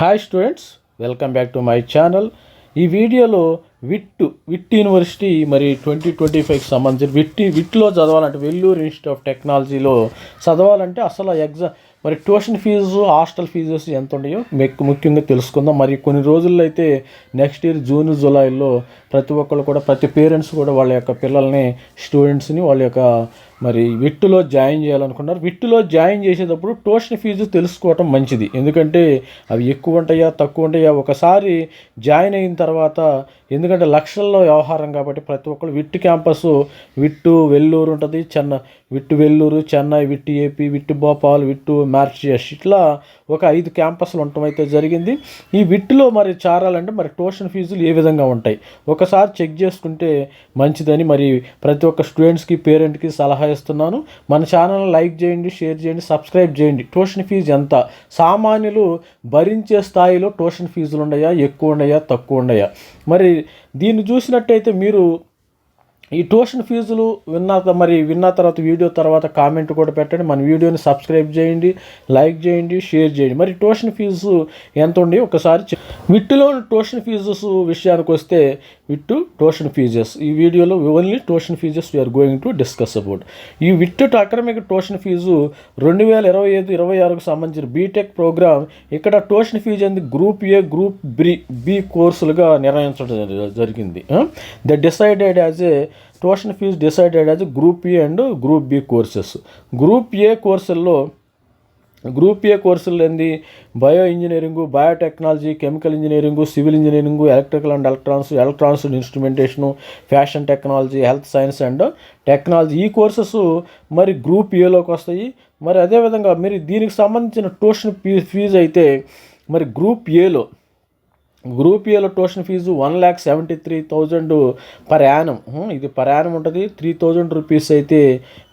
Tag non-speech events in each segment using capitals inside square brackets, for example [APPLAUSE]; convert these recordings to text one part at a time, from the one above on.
Hi students welcome back to my channel ఈ వీడియోలో VIT VIT university మరి ట్వంటీ ట్వంటీ ఫైవ్కి సంబంధించి విట్ విట్లో చదవాలంటే వెల్లూరు ఇన్స్టిట్యూట్ ఆఫ్ టెక్నాలజీలో చదవాలంటే అసలు ఎగ్జామ్ మరి ట్యూషన్ ఫీజు హాస్టల్ ఫీజెస్ ఎంత ఉన్నాయో ముఖ్యంగా తెలుసుకుందాం. మరి కొన్ని రోజుల్లో అయితే నెక్స్ట్ ఇయర్ జూన్ జూలైలో ప్రతి ఒక్కరు కూడా ప్రతి పేరెంట్స్ కూడా వాళ్ళ యొక్క పిల్లల్ని స్టూడెంట్స్ని వాళ్ళ యొక్క మరి విట్టులో జాయిన్ చేయాలనుకున్నారు. విట్టులో జాయిన్ చేసేటప్పుడు ట్యూషన్ ఫీజు తెలుసుకోవటం మంచిది. ఎందుకంటే అవి ఎక్కువ ఉంటాయా తక్కువ ఉంటాయా? ఒకసారి జాయిన్ అయిన తర్వాత ఎందుకంటే లక్షల్లో వ్యవహారం కాబట్టి ప్రతి ఒక్కరు విట్టు క్యాంపస్ విట్టు వెల్లూరు ఉంటుంది చెన్నై విట్టు వెల్లూరు చెన్నై విట్టు ఏపీ విట్టు భోపాల్ విట్టు మార్చియస్ ఇట్లా ఒక ఐదు క్యాంపస్లు ఉండటం అయితే జరిగింది. ఈ విట్టులో మరి చారాలంటే మరి ట్యూషన్ ఫీజులు ఏ విధంగా ఉంటాయి? ఒకసారి చెక్ చేసుకుంటే మంచిదని మరి ప్రతి ఒక్క స్టూడెంట్స్కి పేరెంట్కి సలహా ఇస్తున్నాను. మన ఛానల్ లైక్ చేయండి షేర్ చేయండి సబ్స్క్రైబ్ చేయండి. ట్యూషన్ ఫీజు ఎంత? సామాన్యులు భరించే స్థాయిలో ట్యూషన్ ఫీజులు ఉన్నాయా? ఎక్కువ ఉన్నాయా? తక్కువ ఉన్నాయా? మరి దీన్ని చూసినట్టయితే మీరు ఈ ట్యూషన్ ఫీజులు విన్న మరి విన్న తర్వాత వీడియో తర్వాత కామెంట్ కూడా పెట్టండి. మన వీడియోని సబ్స్క్రైబ్ చేయండి లైక్ చేయండి షేర్ చేయండి. మరి ట్యూషన్ ఫీజు ఎంత ఉండి ఒకసారి విట్టులోని విట్టులో ట్యూషన్ ఫీజెస్ విషయానికి వస్తే విట్టు ట్యూషన్ ఫీజెస్. ఈ వీడియోలో only tuition fees we're going to discuss about ఈ విట్టు అకాడమిక్ ట్యూషన్ ఫీజు రెండు వేల ఇరవై ఐదు ఇరవై ఆరుకు సంబంధించిన బీటెక్ ప్రోగ్రామ్ ఇక్కడ ట్యూషన్ ఫీజు అనేది group A group B B కోర్సులుగా నిర్ణయించడం జరిగింది. The decided as A tuition fee decided as group A and group B courses. Group A కోర్సుల్లో గ్రూప్ ఏ కోర్సులు ఏంది? Bio engineering biotechnology chemical engineering civil engineering electrical and electronics electronics and instrumentation fashion technology health science and technology. ఈ courses మరి group ఏలోకి వస్తాయి? మరి అదేవిధంగా మీరు దీనికి సంబంధించిన ట్యూషన్ ఫీ ఫీజు అయితే మరి గ్రూప్ ఏలో గ్రూప్ ఏలో tuition fee one lakh seventy three thousand per annum. ఇది పర్ యానం ఉంటుంది. త్రీ థౌజండ్ రూపీస్ అయితే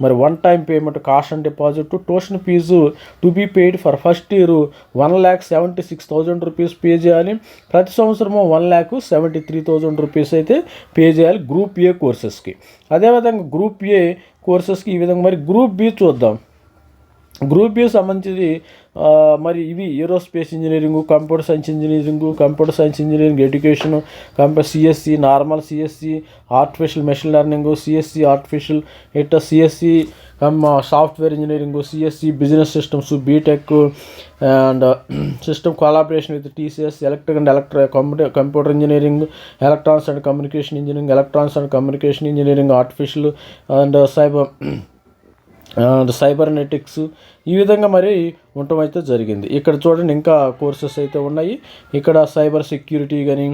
మరి one time payment cost and deposit tuition fee to be paid for first year one lakh seventy six thousand rupees pay చేయాలి. ప్రతి సంవత్సరము one lakh seventy three thousand rupees అయితే pay చేయాలి group A కోర్సెస్కి. అదేవిధంగా group A కోర్సెస్కి ఈ విధంగా మరి గ్రూప్ బి చూద్దాం. గ్రూప్ బి సంబంధించి మరి ఇవి aerospace engineering computer science engineering computer science engineering education computer CSC normal CSC artificial machine learning CSC artificial ఇట్లా CSC cum software engineering CSC business systems BTech and system collaboration with TCS electric and electro computer computer engineering electronics and communication engineering electronics and communication engineering artificial and cyber cybernetics ఈ విధంగా మరి ఉండటం అయితే జరిగింది. ఇక్కడ చూడండి ఇంకా courses అయితే ఉన్నాయి. ఇక్కడ సైబర్ సెక్యూరిటీ కానీ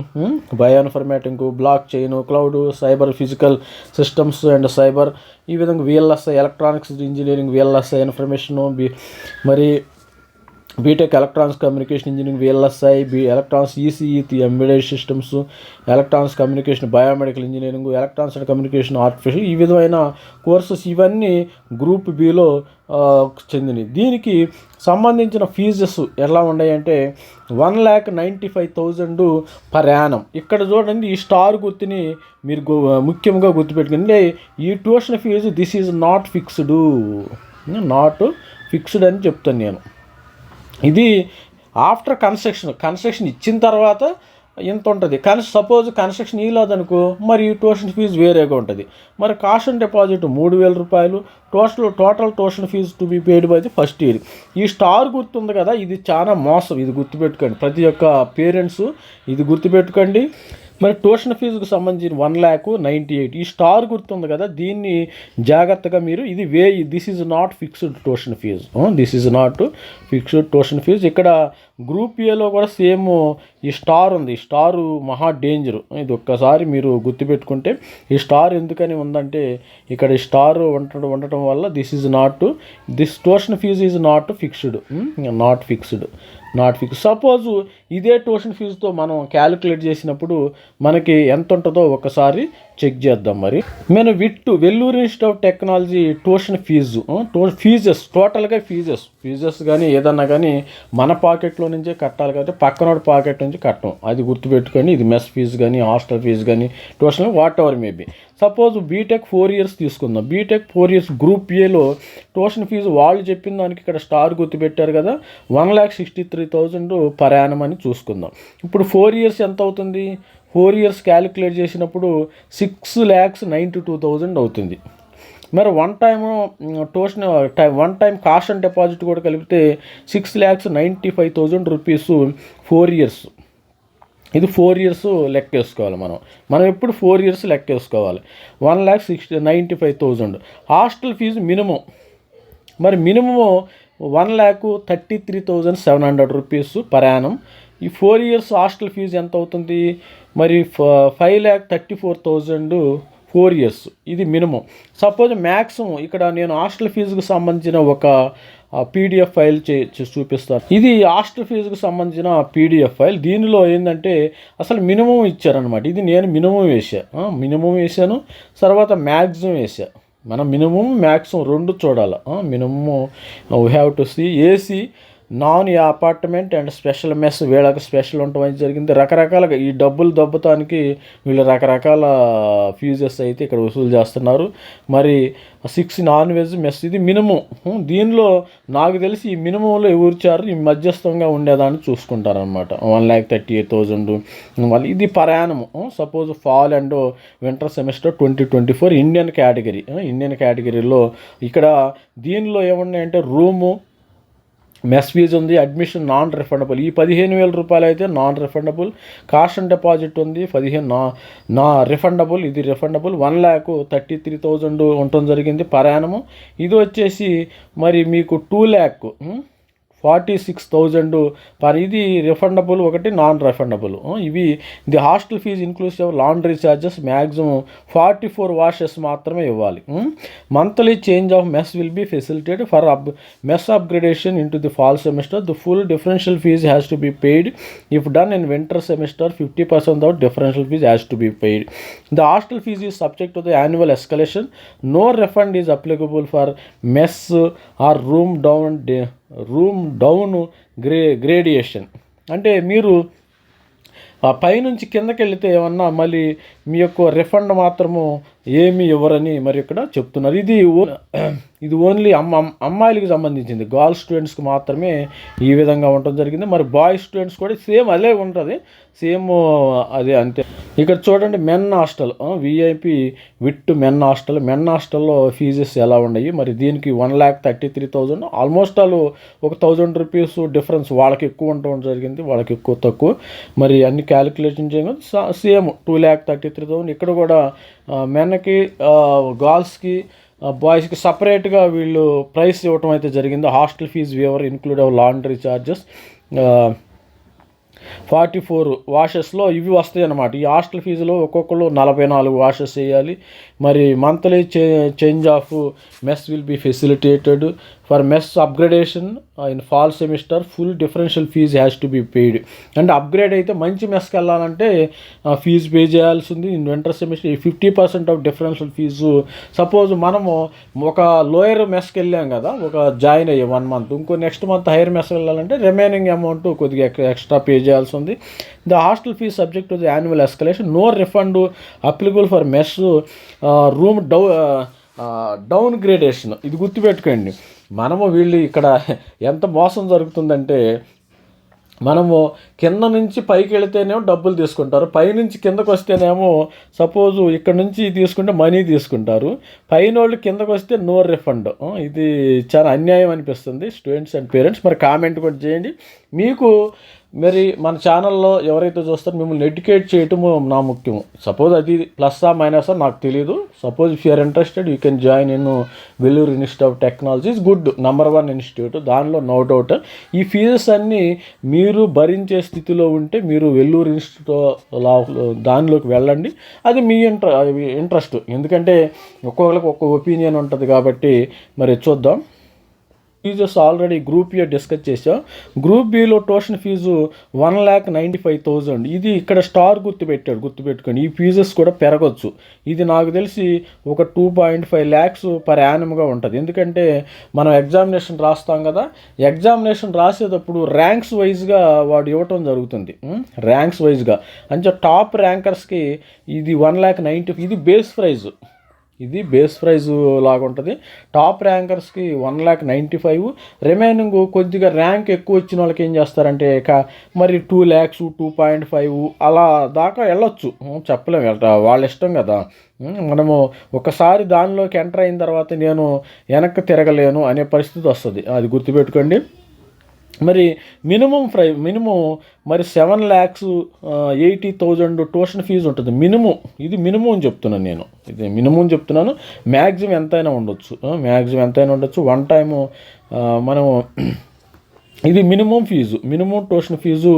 bioinformatics blockchain cloud cyber physical systems and cyber ఈ విధంగా VLSI electronics engineering VLSI information మరి BTech electronics communication engineering VLSI B electronics ECE embedded systems electronics communication biomedical engineering electronics and communication artificial ఈ విధమైన courses ఇవన్నీ group below చెందినవి. దీనికి సంబంధించిన fees ఎలా ఉన్నాయంటే one lakh ninety five thousand per annum ఇక్కడ చూడండి ఈ స్టార్ గుర్తుని మీరు ముఖ్యంగా గుర్తుపెట్టుకుంటే ఈ tuition fee this is not fixed not fixed అని చెప్తాను నేను. ఇది ఆఫ్టర్ కన్స్ట్రక్షన్ కన్స్ట్రక్షన్ ఇచ్చిన తర్వాత ఇంత ఉంటుంది. కానీ సపోజ్ కన్స్ట్రక్షన్ ఇవ్వలేదనుకో మరి ఈ ట్యూషన్ ఫీజు వేరేగా ఉంటుంది. మరి కాషన్ డిపాజిట్ మూడు వేల రూపాయలు total total tuition fee to be paid by the first year. ఈ స్టార్ గుర్తుంది కదా ఇది చాలా మోసం ఇది గుర్తుపెట్టుకోండి. ప్రతి ఒక్క పేరెంట్స్ ఇది గుర్తుపెట్టుకోండి. మరి ట్యూషన్ ఫీజుకు సంబంధించిన వన్ ల్యాక్ నైంటీ ఎయిట్. ఈ స్టార్ గుర్తుంది కదా దీన్ని జాగ్రత్తగా మీరు ఇది way this is not fixed tuition fee this is not fixed tuition fee ఇక్కడ గ్రూప్ ఏలో కూడా సేమ్ ఈ స్టార్ ఉంది. ఈ స్టారు మహా డేంజర్ ఇది ఒక్కసారి మీరు గుర్తుపెట్టుకుంటే ఈ స్టార్ ఎందుకని ఉందంటే ఇక్కడ ఈ స్టార్ ఉండటం ఉండటం వల్ల this is not this tuition fee is not fixed not fixed not fix suppose ఇదే ట్యూషన్ ఫీజుతో మనం క్యాలిక్యులేట్ చేసినప్పుడు మనకి ఎంత ఉంటుందో ఒకసారి చెక్ చేద్దాం మరి. నేను VIT Vellore institute of technology tuition fee to fees టోటల్గా ఫీజెస్ ఫీజెస్ కానీ ఏదన్నా కానీ మన పాకెట్లో నుంచే కట్టాలి కాబట్టి పక్కనోడి పాకెట్ నుంచి కట్టం. అది గుర్తుపెట్టుకొని ఇది మెస్ ఫీజు కానీ హాస్టల్ ఫీజు కానీ tuition whatever maybe suppose BTech four years తీసుకుందాం. బీటెక్ ఫోర్ ఇయర్స్ గ్రూప్ ఏలో ట్యూషన్ ఫీజు వాళ్ళు చెప్పిన దానికి ఇక్కడ స్టార్ గుర్తుపెట్టారు కదా one lakh sixty three thousand per annum అని చూసుకుందాం. ఇప్పుడు ఫోర్ ఇయర్స్ ఎంత అవుతుంది ఫోర్ ఇయర్స్ క్యాలిక్యులేట్ చేసినప్పుడు six lakhs ninety two thousand అవుతుంది. మరి one time tuition time one time cost and deposit కూడా కలిపితే six lakhs ninety five thousand rupees four years. ఇది ఫోర్ ఇయర్స్ లెక్కేసుకోవాలి మనం. మనం ఎప్పుడు ఫోర్ ఇయర్స్ లెక్క వేసుకోవాలి. One lakh sixty ninety five thousand. Hostel fee minimum. మరి minimum one lakh thirty three thousand seven hundred rupees ప్రయాణం ఈ ఫోర్ ఇయర్స్ హాస్టల్ ఫీజు ఎంత అవుతుంది? మరి five lakh thirty four thousand four years. ఇది minimum. Suppose maximum ఇక్కడ నేను hostel ఫీజుకు సంబంధించిన ఒక పీడిఎఫ్ ఫైల్ చే చూపిస్తాను. ఇది హాస్టల్ ఫీజుకు సంబంధించిన పీడిఎఫ్ ఫైల్. దీనిలో ఏంటంటే అసలు మినిమం ఇచ్చారనమాట ఇది నేను మినిమం వేసా మినిమం వేసాను తర్వాత మ్యాక్సిమం వేసా మనం మినిమం మ్యాక్సిమం రెండు చూడాలి. Minimum we have to see. AC non ఈ అపార్ట్మెంట్ అండ్ స్పెషల్ మెస్ వీళ్ళకి స్పెషల్ ఉండటం జరిగింది. రకరకాలుగా ఈ డబ్బులు దబ్బతానికి వీళ్ళు రకరకాల ఫ్యూజెస్ అయితే ఇక్కడ వసూలు చేస్తున్నారు. మరి సిక్స్ నాన్ వెజ్ మెస్ ఇది మినిమం. దీనిలో నాకు తెలిసి ఈ మినిమంలో ఎవరు చారు ఈ మధ్యస్థంగా ఉండేదాన్ని చూసుకుంటారనమాట one lakh thirty eight thousand. మళ్ళీ ఇది ప్రయాణము. Suppose fall and winter semester twenty twenty four Indian category. Indian కేటగిరీలో ఇక్కడ దీనిలో ఏమున్నాయంటే రూము మెస్ ఫీజు ఉంది అడ్మిషన్ నాన్ రిఫండబుల్ ఈ పదిహేను వేల రూపాయలు అయితే non refundable caution and deposit ఉంది పదిహేను నా నా రిఫండబుల్ ఇది refundable one lakh thirty three thousand ఉండటం జరిగింది పరాయణము. ఇది వచ్చేసి మరి మీకు two lakh forty six thousand per ఇది రిఫండబుల్ ఒకటి నాన్ రిఫండబుల్ ఇవి the hostel fee inclusive laundry charges maximum forty four washes మాత్రమే ఇవ్వాలి. Monthly change of mess will be facilitate for up mess upgradation in to the fall semester. The full differential fee has to be paid. If done in winter semester fifty percent of differential fee has to be paid. The hostel fee is subject to the annual escalation. No refund is applicable for mess or room down room down gra gradation. అంటే మీరు ఆ పైనుంచి కిందకి వెళితే ఏమన్నా మళ్ళీ మీ యొక్క refund మాత్రము ఏమి ఇవ్వరని మరి ఇక్కడ చెప్తున్నారు. ఇది ఓ- [CLEARS THROAT] ఇది ఓన్లీ అమ్మ అమ్మాయిలకి సంబంధించింది. గర్ల్ స్టూడెంట్స్కి మాత్రమే ఈ విధంగా ఉండటం జరిగింది. మరి బాయ్ స్టూడెంట్స్ కూడా సేమ్ అదే ఉంటుంది. సేమ్ అదే అంతే. ఇక్కడ చూడండి men hostel VIP VIT men hostel men హాస్టల్లో ఫీజెస్ ఎలా ఉన్నాయి? మరి దీనికి one lakh thirty three thousand almost వాళ్ళు ఒక థౌజండ్ రూపీస్ డిఫరెన్స్ వాళ్ళకి ఎక్కువ ఉండటం జరిగింది. వాళ్ళకి ఎక్కువ తక్కువ. మరి అన్ని క్యాలిక్యులేషన్ చేయడం same two lakh thirty three thousand ఇక్కడ కూడా మెన్కి గర్ల్స్కి బాయ్స్కి సపరేట్గా వీళ్ళు ప్రైస్ ఇవ్వటం అయితే జరిగింది. Hostel fee waiver include of laundry charges forty four వాషెస్లో ఇవి వస్తాయి అన్నమాట. ఈ హాస్టల్ ఫీజులో ఒక్కొక్కరు నలభై నాలుగు వాషెస్ వేయాలి మరి మంత్లీ చే change of mess will be facilitated for mess upgradation in fall semester full differential fee has to be paid. అంటే అప్గ్రేడ్ అయితే మంచి మెస్కి వెళ్ళాలంటే ఫీజు పే చేయాల్సింది in winter semester. Fifty percent of differential fee suppose మనము ఒక lower మెస్కి వెళ్ళాం కదా ఒక జాయిన్ అయ్యే వన్ మంత్ ఇంకో నెక్స్ట్ మంత్ హైయర్ మెస్కి వెళ్ళాలంటే రిమైనింగ్ అమౌంట్ కొద్దిగా ఎక్స్ట్రా పే చేయాల్సి ఉంది the hostel fee subject to the annual escalation. No refund applicable for mess room dough down gradation. ఇది గుర్తుపెట్టుకోండి. మనము వీళ్ళు ఇక్కడ ఎంత మోసం జరుగుతుందంటే మనము కింద నుంచి పైకి వెళితేనేమో డబ్బులు తీసుకుంటారు పైనుంచి కిందకు వస్తేనేమో సపోజు ఇక్కడ నుంచి తీసుకుంటే మనీ తీసుకుంటారు పైన వాళ్ళు కిందకు వస్తే నో రిఫండ్. ఇది చాలా అన్యాయం అనిపిస్తుంది స్టూడెంట్స్ అండ్ పేరెంట్స్. మరి కామెంట్ కూడా చేయండి. మీకు మరి మన ఛానల్లో ఎవరైతే చూస్తారో మిమ్మల్ని ఎడ్యుకేట్ చేయటము నా ముఖ్యం సపోజ్ అది ప్లస్సా మైనసా నాకు తెలియదు suppose if you're interested you can join in Vellore institute of technologies good number one institute దానిలో నో డౌట్ ఈ ఫీజెస్ అన్నీ మీరు భరించే స్థితిలో ఉంటే మీరు వెల్లూరు ఇన్స్టిట్యూట్ దానిలోకి వెళ్ళండి. అది మీ ఇంట్ర ఇంట్రెస్ట్ ఎందుకంటే ఒక్కొక్కరికి ఒక్కొక్క ఒపీనియన్ ఉంటుంది కాబట్టి మరి చూద్దాం. Fees already group A discuss చేసాం group below tuition fee one lakh ninety five thousand ఇది ఇక్కడ స్టార్ గుర్తుపెట్టాడు గుర్తుపెట్టుకోండి. ఈ ఫీజెస్ కూడా పెరగచ్చు. ఇది నాకు తెలిసి ఒక two point five lakhs per యానమ్గా ఉంటుంది. ఎందుకంటే మనం ఎగ్జామినేషన్ రాస్తాం కదా ఎగ్జామినేషన్ రాసేటప్పుడు ర్యాంక్స్ వైజ్గా వాడు ఇవ్వటం జరుగుతుంది. ర్యాంక్స్ వైజ్గా. అంటే టాప్ ర్యాంకర్స్కి ఇది వన్ ల్యాక్ నైంటీ ఇది బేస్ ప్రైజ్. ఇది బేస్ ప్రైజ్ లాగా ఉంటుంది. Top ర్యాంకర్స్కి one lakh ninety five remaining కొద్దిగా ర్యాంక్ ఎక్కువ వచ్చిన వాళ్ళకి ఏం చేస్తారంటే ఇక మరి two lakhs two point five అలా దాకా వెళ్ళొచ్చు. చెప్పలేము వెళ్ళ- వాళ్ళ ఇష్టం కదా. మనము ఒకసారి దానిలోకి ఎంటర్ అయిన తర్వాత నేను వెనక్కి తిరగలేను అనే పరిస్థితి వస్తుంది. అది గుర్తుపెట్టుకోండి. మరి మినిమం ఫ్రై మినిమం మరి seven lakhs eighty thousand tuition fee ఉంటుంది. మినిమం ఇది మినిమం అని చెప్తున్నాను నేను. ఇది మినిమం చెప్తున్నాను. మ్యాక్సిమం ఎంతైనా ఉండొచ్చు. మ్యాక్సిమం ఎంతైనా ఉండొచ్చు. వన్ టైము మనము [CLEARS THROAT] ఇది minimum fee. Minimum tuition fee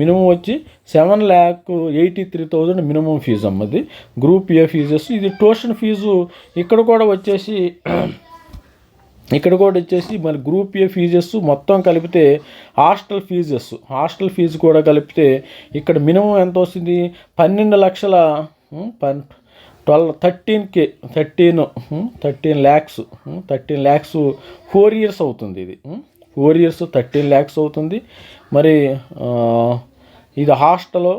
minimum వచ్చి seven lakh eighty three thousand minimum fee అమ్మది. Group A fees. ఇది ట్యూషన్ ఫీజు ఇక్కడ కూడా వచ్చేసి [CLEARS THROAT] ఇక్కడ కూడా వచ్చేసి మరి గ్రూప్ ఏ ఫీజెస్ మొత్తం కలిపితే హాస్టల్ ఫీజెస్. హాస్టల్ ఫీజు కూడా కలిపితే ఇక్కడ మినిమం ఎంత వస్తుంది? పన్నెండు లక్షల పన్ twelve thirteen K thirteen thirteen lakhs thirteen lakhs four years అవుతుంది ఇది. ఫోర్ ఇయర్స్ థర్టీన్ ల్యాక్స్ అవుతుంది. మరి ఇది hostel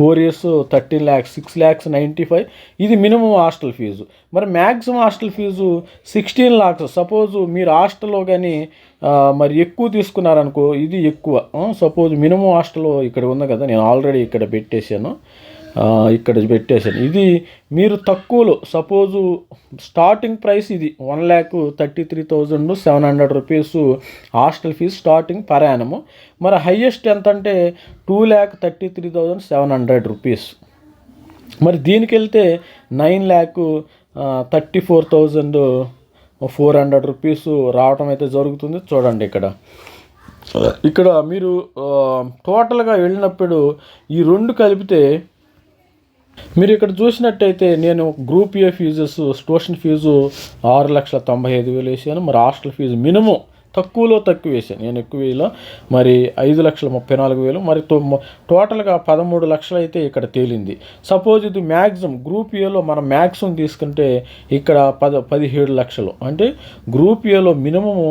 four years thirteen lakhs six lakhs ninety five. ఇది మినిమం హాస్టల్ ఫీజు. మరి maximum hostel fee sixteen lakhs. Suppose మీరు హాస్టల్లో కానీ మరి ఎక్కువ తీసుకున్నారనుకో ఇది ఎక్కువ. సపోజ్ మినిమం హాస్టల్ ఇక్కడ ఉంది కదా నేను ఆల్రెడీ ఇక్కడ పెట్టేశాను. ఇక్కడ పెట్టేశాను. ఇది మీరు తక్కువలో సపోజు స్టార్టింగ్ ప్రైస్ ఇది one lakh thirty three thousand seven hundred rupees hostel fee starting per annum మరి హయ్యెస్ట్ ఎంత అంటే two lakh thirty three thousand seven hundred rupees. మరి దీనికి వెళ్తే nine lakh thirty four thousand four hundred rupees రావటం అయితే జరుగుతుంది. చూడండి ఇక్కడ. ఇక్కడ మీరు టోటల్గా వెళ్ళినప్పుడు ఈ రెండు కలిపితే మీరు ఇక్కడ చూసినట్టయితే నేను group A fees tuition fee ఆరు లక్షల తొంభై ఐదు వేలు వేసాను. మరి హాస్టల్ ఫీజు మినిమం తక్కువలో తక్కువ వేసాను. నేను ఎక్కువ వేలో మరి ఐదు లక్షల ముప్పై నాలుగు వేలు. మరి టోటల్గా పదమూడు లక్షలు అయితే ఇక్కడ తేలింది. సపోజ్ ఇది మ్యాక్సిమం గ్రూప్ ఏలో మనం మ్యాక్సిమం తీసుకుంటే ఇక్కడ పద పదిహేడు లక్షలు. అంటే గ్రూప్ ఏలో మినిమము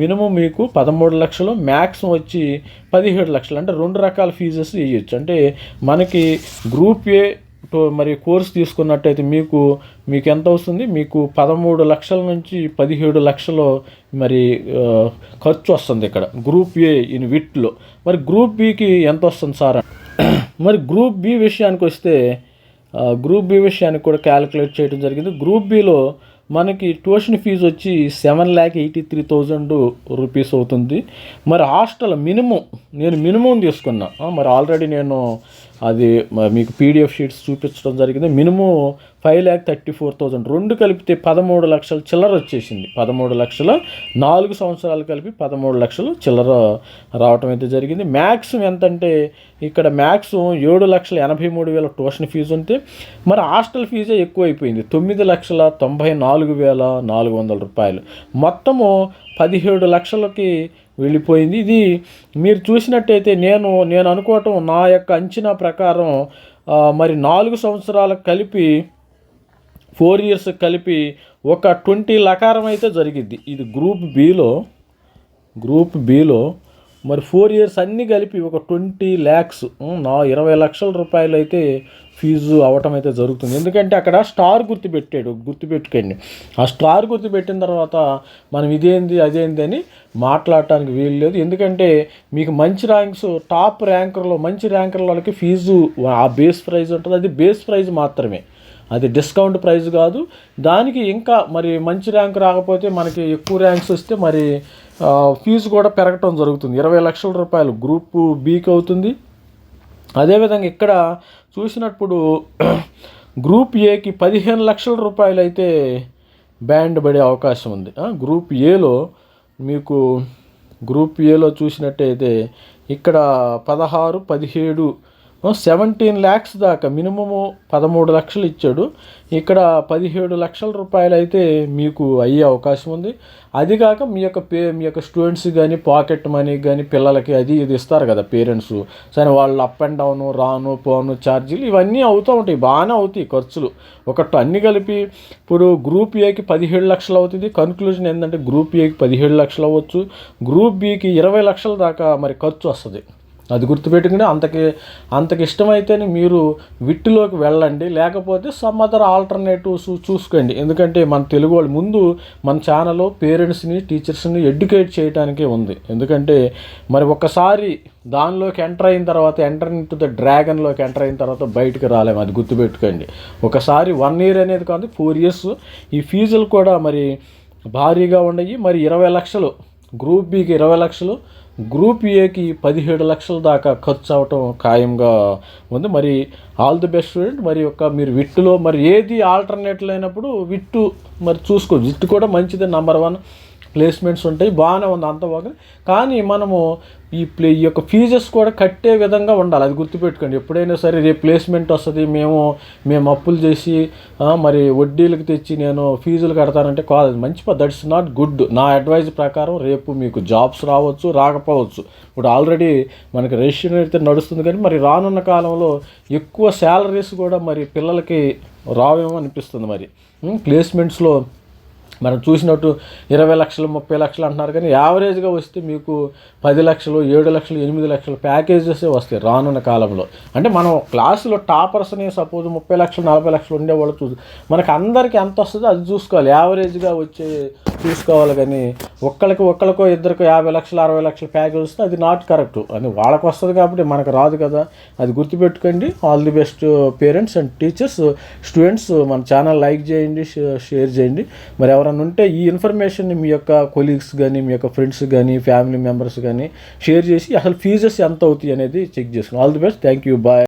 మినిమం మీకు పదమూడు లక్షలు మ్యాక్సిమం వచ్చి పదిహేడు లక్షలు. అంటే రెండు రకాల ఫీజెస్ వేయచ్చు. అంటే మనకి గ్రూప్ ఏ మరి కోర్స్ తీసుకున్నట్టయితే మీకు మీకు ఎంత వస్తుంది? మీకు పదమూడు లక్షల నుంచి పదిహేడు లక్షలు మరి ఖర్చు వస్తుంది ఇక్కడ. గ్రూప్ ఏ ఇన్ విట్లో. మరి గ్రూప్ బికి ఎంత వస్తుంది సార్? [CLEARS THROAT] మరి గ్రూప్ బి విషయానికి వస్తే గ్రూప్ బి విషయానికి కూడా క్యాలిక్యులేట్ చేయడం జరిగింది. గ్రూప్ బిలో మనకి ట్యూషన్ ఫీజు వచ్చి seven lakh eighty three thousand rupees అవుతుంది. మరి హాస్టల్ మినిమం నేను మినిమం తీసుకున్నా. మరి ఆల్రెడీ నేను అది మీకు పీడిఎఫ్ షీట్స్ చూపించడం జరిగింది. Minimum five lakh thirty four thousand రెండు కలిపితే పదమూడు లక్షల చిల్లర వచ్చేసింది. పదమూడు లక్షల. నాలుగు సంవత్సరాలు కలిపి పదమూడు లక్షలు చిల్లర రావటం అయితే జరిగింది. మ్యాక్సిమం ఎంతంటే ఇక్కడ మ్యాక్సిమం ఏడు లక్షల ఎనభై మూడు వేల ట్యూషన్ ఫీజు ఉంటే మరి హాస్టల్ ఫీజే ఎక్కువ అయిపోయింది తొమ్మిది లక్షల తొంభై నాలుగు వేల నాలుగు వందల రూపాయలు. మొత్తము పదిహేడు లక్షలకి వెళ్ళిపోయింది. ఇది మీరు చూసినట్టయితే నేను నేను అనుకోవటం నా యొక్క అంచనా ప్రకారం మరి నాలుగు సంవత్సరాలకు కలిపి ఫోర్ ఇయర్స్ కలిపి ఒక ట్వంటీ లకారం అయితే జరిగిద్ది. ఇది గ్రూప్ బిలో గ్రూప్ బిలో మరి ఫోర్ ఇయర్స్ అన్నీ కలిపి ఒక ట్వంటీ ల్యాక్స్ నా ఇరవై లక్షల రూపాయలు అయితే ఫీజు అవటం అయితే జరుగుతుంది. ఎందుకంటే అక్కడ స్టార్ గుర్తుపెట్టాడు గుర్తుపెట్టుకోండి. ఆ స్టార్ గుర్తుపెట్టిన తర్వాత మనం ఇదేంది అదేంది అని మాట్లాడటానికి వీలు లేదు. ఎందుకంటే మీకు మంచి ర్యాంక్స్ టాప్ ర్యాంకర్లో మంచి ర్యాంకర్ల వాళ్ళకి ఫీజు ఆ బేస్ ప్రైజ్ ఉంటుంది. అది బేస్ ప్రైజ్ మాత్రమే. అది డిస్కౌంట్ ప్రైస్ కాదు. దానికి ఇంకా మరి మంచి ర్యాంక్ రాకపోతే మనకి ఎక్కువ ర్యాంక్స్ వస్తే మరి ఫీజు కూడా పెరగటం జరుగుతుంది. ఇరవై లక్షల రూపాయలు గ్రూప్ బీకి అవుతుంది. అదేవిధంగా ఇక్కడ చూసినప్పుడు [CLEARS THROAT] గ్రూప్ ఏకి పదిహేను లక్షల రూపాయలు అయితే బ్యాండ్ పడే అవకాశం ఉంది. గ్రూప్ ఏలో మీకు గ్రూప్ ఏలో చూసినట్టయితే ఇక్కడ పదహారు పదిహేడు సెవెంటీన్ ల్యాక్స్ దాకా మినిమము పదమూడు లక్షలు ఇచ్చాడు. ఇక్కడ పదిహేడు లక్షల రూపాయలు అయితే మీకు అయ్యే అవకాశం ఉంది. అది కాక మీ యొక్క పే మీ యొక్క స్టూడెంట్స్ కానీ పాకెట్ మనీ కానీ పిల్లలకి అది ఇది ఇస్తారు కదా పేరెంట్స్. సరే వాళ్ళు అప్ అండ్ డౌన్ రాను పోను ఛార్జీలు ఇవన్నీ అవుతూ ఉంటాయి బాగానే అవుతాయి ఖర్చులు. ఒకటి అన్ని కలిపి ఇప్పుడు గ్రూప్ ఏకి పదిహేడు లక్షలు అవుతుంది. కన్క్లూజన్ ఏంటంటే గ్రూప్ ఏకి పదిహేడు లక్షలు అవ్వచ్చు. గ్రూప్ బికి ఇరవై లక్షల దాకా మరి ఖర్చు వస్తుంది. అది గుర్తుపెట్టుకుని అంతకి అంతకి ఇష్టమైతేనే మీరు విట్టులోకి వెళ్ళండి. లేకపోతే సమ్ అదర్ ఆల్టర్నేటివ్స్ చూసుకోండి. ఎందుకంటే మన తెలుగు వాళ్ళు ముందు మన ఛానల్ పేరెంట్స్ని టీచర్స్ని ఎడ్యుకేట్ చేయడానికే ఉంది. ఎందుకంటే మరి ఒక్కసారి దానిలోకి ఎంటర్ అయిన తర్వాత ఎంటర్ ఇన్ టు ద డ్రాగన్లోకి ఎంటర్ అయిన తర్వాత బయటకు రాలేము. అది గుర్తుపెట్టుకోండి. ఒకసారి వన్ ఇయర్ అనేది కాదు ఫోర్ ఇయర్స్. ఈ ఫీజులు కూడా మరి భారీగా ఉండయి. మరి ఇరవై లక్షలు గ్రూప్ బికి ఇరవై లక్షలు గ్రూప్ ఏకి పదిహేడు లక్షల దాకా ఖర్చు అవటం ఖాయంగా ఉంది. మరి ఆల్ ది బెస్ట్ స్టూడెంట్. మరి యొక్క మీరు విట్టులో మరి ఏది ఆల్టర్నేట్ లేనప్పుడు విట్టు మరి చూసుకో. విట్టు కూడా మంచిది నంబర్ వన్ ప్లేస్మెంట్స్ ఉంటాయి బాగానే ఉంది అంత బాగా. కానీ మనము ఈ ప్లే ఈ యొక్క ఫీజెస్ కూడా కట్టే విధంగా ఉండాలి. అది గుర్తుపెట్టుకోండి. ఎప్పుడైనా సరే రేపు ప్లేస్మెంట్ వస్తుంది మేము మేము అప్పులు చేసి మరి వడ్డీలకు తెచ్చి నేను ఫీజులు కడతానంటే కాదు. మంచి దట్స్ నాట్ గుడ్ నా అడ్వైజ్ ప్రకారం రేపు మీకు జాబ్స్ రావచ్చు రాకపోవచ్చు. ఇప్పుడు ఆల్రెడీ మనకి రిజిస్ట్రేషన్ అయితే నడుస్తుంది కానీ మరి రానున్న కాలంలో ఎక్కువ శాలరీస్ కూడా మరి పిల్లలకి రావేమో అనిపిస్తుంది మరి. ప్లేస్మెంట్స్లో మనం చూసినట్టు ఇరవై లక్షలు ముప్పై లక్షలు అంటున్నారు కానీ యావరేజ్గా వస్తే మీకు పది లక్షలు ఏడు లక్షలు ఎనిమిది లక్షలు ప్యాకేజెసే వస్తాయి రానున్న కాలంలో. అంటే మనం క్లాసులో టాపర్స్ని సపోజ్ ముప్పై లక్షలు నలభై లక్షలు ఉండేవాళ్ళు చూ మనకు అందరికీ ఎంత వస్తుందో అది చూసుకోవాలి. యావరేజ్గా వచ్చే చూసుకోవాలి కానీ ఒక్కరికి ఒక్కరికో ఇద్దరికో యాభై లక్షలు అరవై లక్షలు ప్యాకేజ్ వస్తే అది నాట్ కరెక్ట్ అని వాళ్ళకి వస్తుంది కాబట్టి మనకు రాదు కదా. అది గుర్తుపెట్టుకోండి. All the best parents and teachers students మన ఛానల్ లైక్ చేయండి షేర్ చేయండి. మరి ఎవరైనా ఉంటే ఈ ఇన్ఫర్మేషన్ మీ యొక్క కొలీగ్స్ కానీ మీ యొక్క ఫ్రెండ్స్ కానీ ఫ్యామిలీ మెంబర్స్ కానీ షేర్ చేసి అసలు ఫీజెస్ ఎంత అవుతాయి అనేది చెక్ చేసుకోండి. All the best thank you bye